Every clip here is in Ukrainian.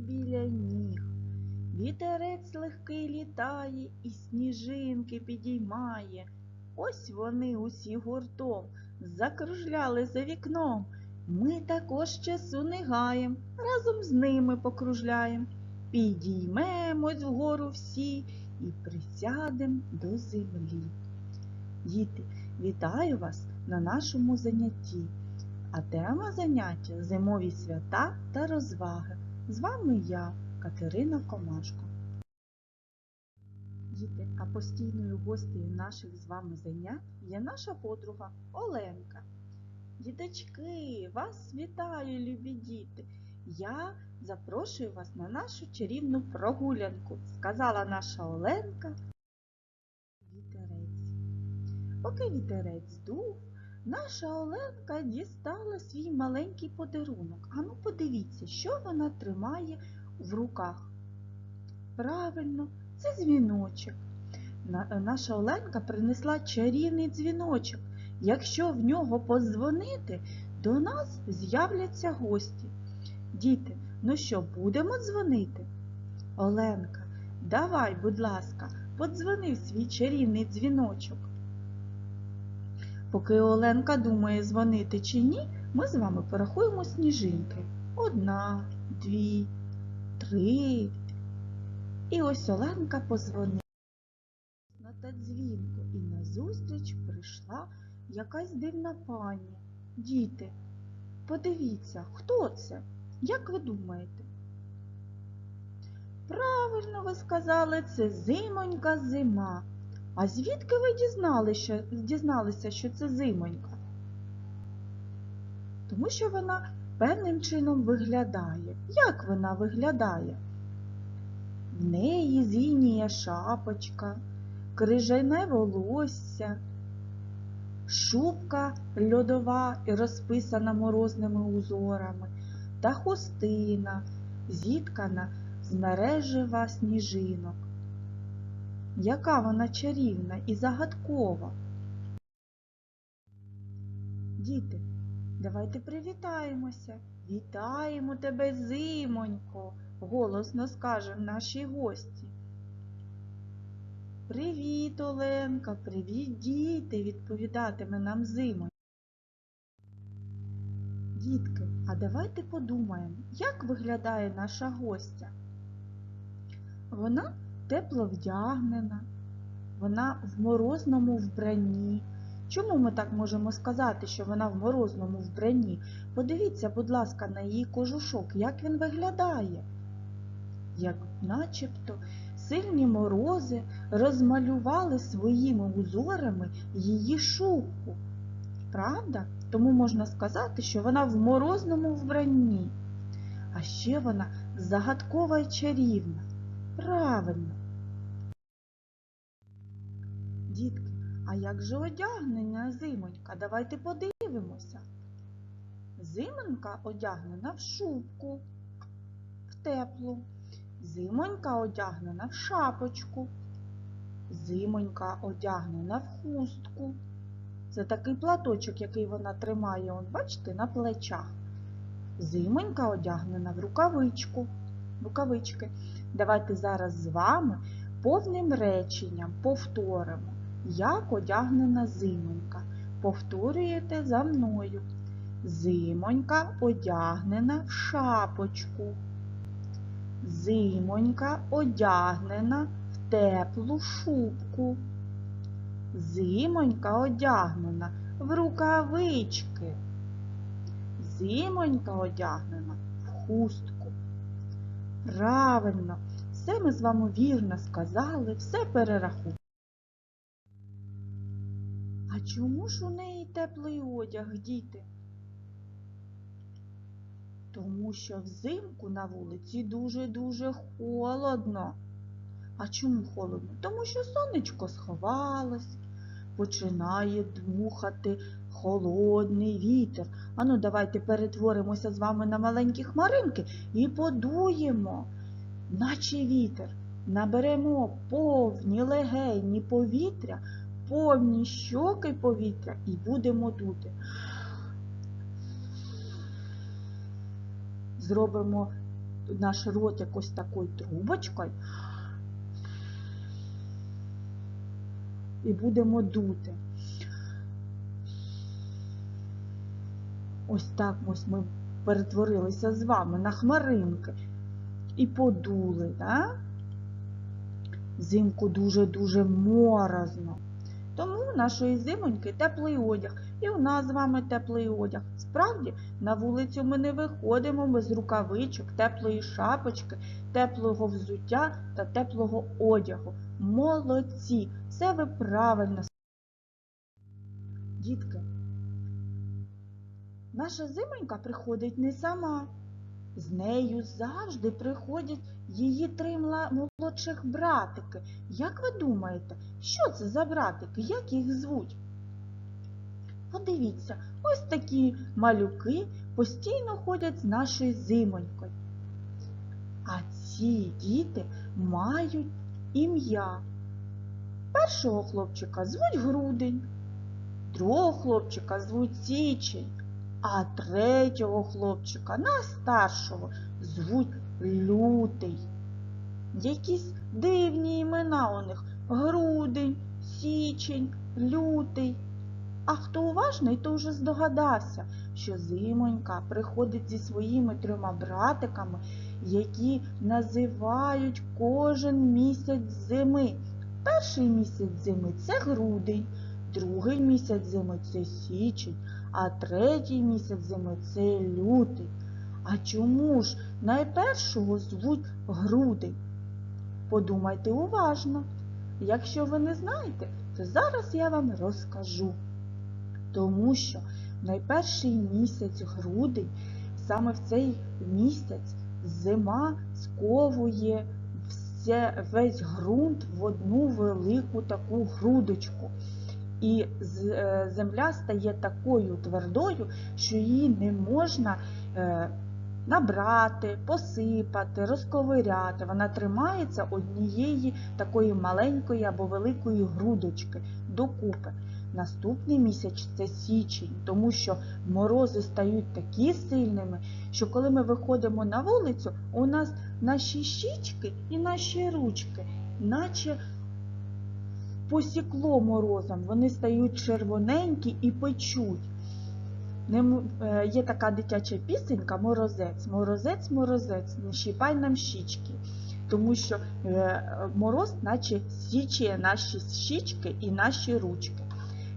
біля ніг. Вітерець легкий літає і сніжинки підіймає. Ось вони усі гуртом закружляли за вікном. Ми також часу не гаєм, разом з ними покружляєм. Підіймемось вгору всі і присядем до землі. Діти, вітаю вас на нашому занятті. А тема заняття зимові свята та розваги. З вами я, Катерина Комашко. Діти, а постійною гостею наших з вами занять є наша подруга Оленка. Діточки, вас вітаю, любі діти! Я запрошую вас на нашу чарівну прогулянку, сказала наша Оленка. Вітерець. Поки вітерець дув, наша Оленка дістала свій маленький подарунок. Ану, подивіться, що вона тримає в руках. Правильно, це дзвіночок. Наша Оленка принесла чарівний дзвіночок. Якщо в нього подзвонити, до нас з'являться гості. Діти, ну що, будемо дзвонити? Оленка, давай, будь ласка, подзвони в свій чарівний дзвіночок. Поки Оленка думає, дзвонити чи ні, ми з вами порахуємо сніжинки. Одна, дві, три. І ось Оленка позвонила на та дзвінку, і назустріч прийшла якась дивна пані. Діти, подивіться, хто це? Як ви думаєте? Правильно ви сказали, це зимонька зима. А звідки ви дізнали, що, дізналися, що це зимонька? Тому що вона певним чином виглядає. Як вона виглядає? В неї зінія шапочка, крижане волосся, шубка льодова і розписана морозними узорами, та хустина, зіткана з мережева сніжинок. Яка вона чарівна і загадкова. Діти, давайте привітаємося. Вітаємо тебе, зимонько, голосно скажемо наші гості. Привіт, Оленка, привіт, діти, відповідатиме нам зимонько. Дітки, а давайте подумаємо, як виглядає наша гостя. Вона тепло вдягнена, вона в морозному вбранні. Чому ми так можемо сказати, що вона в морозному вбранні? Подивіться, будь ласка, на її кожушок, як він виглядає. Як начебто сильні морози розмалювали своїми узорами її шубку. Правда? Тому можна сказати, що вона в морозному вбранні. А ще вона загадкова і чарівна. Правильно. Дітки, а як же одягнена зимонька? Давайте подивимося. Зимонька одягнена в шубку, в теплу. Зимонька одягнена в шапочку. Зимонька одягнена в хустку. Це такий платочок, який вона тримає, он, бачите, на плечах. Зимонька одягнена в рукавичку. Рукавички. Давайте зараз з вами повним реченням повторимо, як одягнена зимонька. Повторюєте за мною. Зимонька одягнена в шапочку. Зимонька одягнена в теплу шубку. Зимонька одягнена в рукавички. Зимонька одягнена в хустку. Правильно, все ми з вами вірно сказали, все перерахували. Чому ж у неї теплий одяг, діти? Тому що взимку на вулиці дуже-дуже холодно. А чому холодно? Тому що сонечко сховалось, починає дмухати холодний вітер. Ану, давайте перетворимося з вами на маленькі хмаринки і подуємо, наче вітер. Наберемо повні легені повітря, повні щоки повітря і будемо дути. Зробимо наш ротик ось такою трубочкою і будемо дути. Ось так ось ми перетворилися з вами на хмаринки і подули, да? Взимку дуже-дуже морозно. Тому нашої зимоньки теплий одяг. І у нас з вами теплий одяг. Справді, на вулицю ми не виходимо без рукавичок, теплої шапочки, теплого взуття та теплого одягу. Молодці! Все ви правильно. Дітки, наша зимонька приходить не сама. З нею завжди приходять її три молодших братики. Як ви думаєте, що це за братики? Як їх звуть? Подивіться, ось такі малюки постійно ходять з нашою зимонькою. А ці діти мають ім'я. Першого хлопчика звуть Грудень, другого хлопчика звуть Січень, а третього хлопчика, найстаршого, звуть Лютий. Якісь дивні імена у них Грудень, Січень, Лютий. А хто уважний, то вже здогадався, що зимонька приходить зі своїми трьома братиками, які називають кожен місяць зими. Перший місяць зими це грудень, другий місяць зими це січень, а третій місяць зими це лютий. А чому ж найпершого звуть грудень? Подумайте уважно. Якщо ви не знаєте, то зараз я вам розкажу. Тому що найперший місяць грудень, саме в цей місяць зима сковує все, весь ґрунт в одну велику таку грудочку. І е, земля стає такою твердою, що її не можна е, набрати, посипати, розковиряти. Вона тримається однієї такої маленької або великої грудочки докупи. Наступний місяць це січень, тому що морози стають такі сильними, що коли ми виходимо на вулицю, у нас наші щічки і наші ручки, наче посікло морозом, вони стають червоненькі і печуть. Е, Є така дитяча пісенька Морозець. Морозець, морозець, не щіпай нам щічки. Тому що е, мороз, наче січує наші щічки і наші ручки.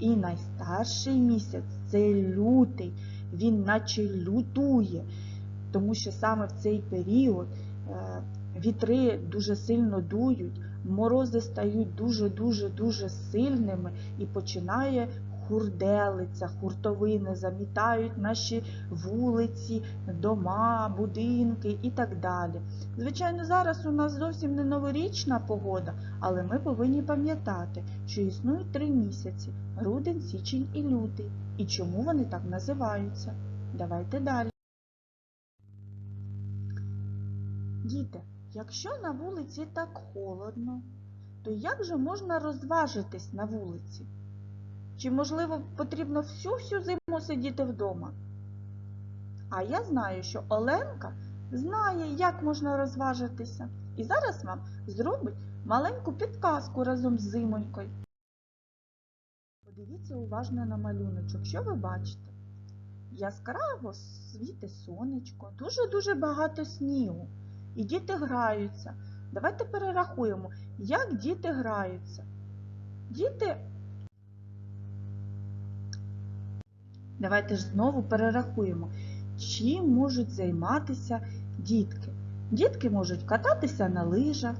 І найстарший місяць це лютий, він наче лютує, тому що саме в цей період е, вітри дуже сильно дують, морози стають дуже-дуже дуже сильними і починає хурделиця, хуртовини, замітають наші вулиці, дома, будинки і так далі. Звичайно, зараз у нас зовсім не новорічна погода, але ми повинні пам'ятати, що існують три місяці грудень, січень і лютий. І чому вони так називаються? Давайте далі. Діти, якщо на вулиці так холодно, то як же можна розважитись на вулиці? Чи, можливо, потрібно всю-всю зиму сидіти вдома? А я знаю, що Оленка знає, як можна розважитися. І зараз вам зробить маленьку підказку разом з зимонькою. Подивіться уважно на малюночок, що ви бачите? Яскраво світить сонечко, дуже-дуже багато снігу. І діти граються. Давайте перерахуємо, як діти граються. Діти. Давайте ж знову перерахуємо, чим можуть займатися дітки. Дітки можуть кататися на лижах,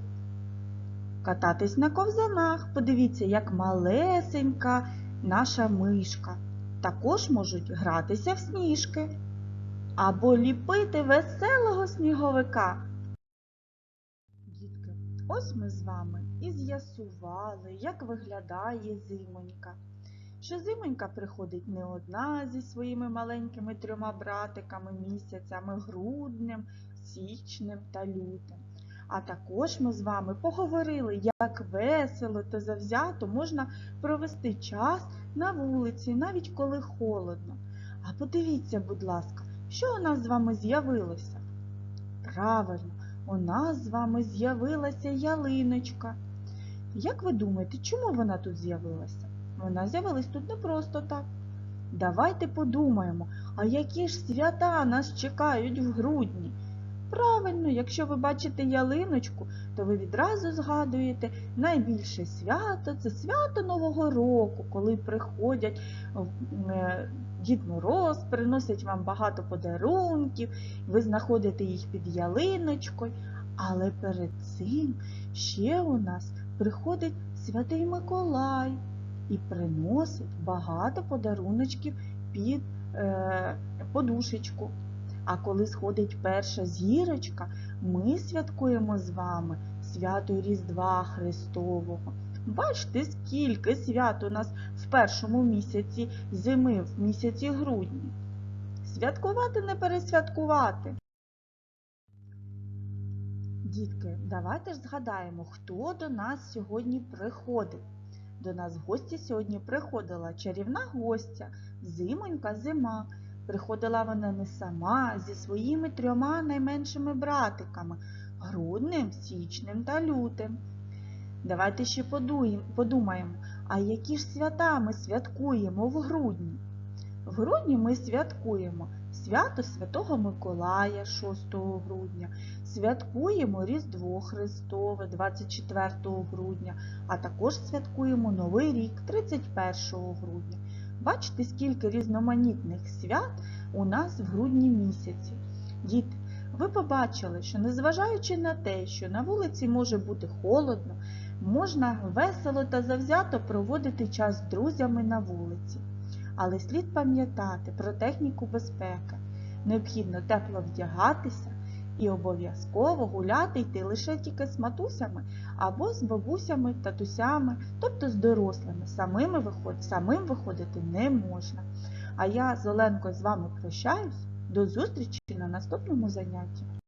кататись на ковзанах. Подивіться, як малесенька наша мишка. Також можуть гратися в сніжки або ліпити веселого сніговика. Дітки, ось ми з вами і з'ясували, як виглядає зимонька. Що зимонька приходить не одна зі своїми маленькими трьома братиками місяцями груднем, січнем та лютим. А також ми з вами поговорили, як весело та завзято можна провести час на вулиці, навіть коли холодно. А подивіться, будь ласка, що у нас з вами з'явилося? Правильно, у нас з вами з'явилася ялиночка. Як ви думаєте, чому вона тут з'явилася? Вона з'явилась тут не просто так. Давайте подумаємо, а які ж свята нас чекають в грудні? Правильно, якщо ви бачите ялиночку, то ви відразу згадуєте найбільше свято це свято Нового року, коли приходять е, Дід Мороз, приносять вам багато подарунків, ви знаходите їх під ялиночкою. Але перед цим ще у нас приходить Святий Миколай і приносить багато подаруночків під е, подушечку. А коли сходить перша зірочка, ми святкуємо з вами свято Різдва Христового. Бачите, скільки свят у нас в першому місяці зими, в місяці грудні. Святкувати не пересвяткувати. Дітки, давайте ж згадаємо, хто до нас сьогодні приходив. До нас в гості сьогодні приходила чарівна гостя, зимонька зима. Приходила вона не сама зі своїми трьома найменшими братиками грудним, січним та лютим. Давайте ще подумаємо, а які ж свята ми святкуємо в грудні? В грудні ми святкуємо свято Святого Миколая 6 грудня, святкуємо Різдво Христове 24 грудня, а також святкуємо Новий рік 31 грудня. Бачите, скільки різноманітних свят у нас в грудні місяці. Діти, ви побачили, що незважаючи на те, що на вулиці може бути холодно, можна весело та завзято проводити час з друзями на вулиці. Але слід пам'ятати про техніку безпеки. Необхідно тепло вдягатися і обов'язково гуляти йти лише тільки з матусями або з бабусями, татусями, тобто з дорослими. Самими виход... Самим виходити не можна. А я з Оленкою з вами прощаюсь. До зустрічі на наступному занятті.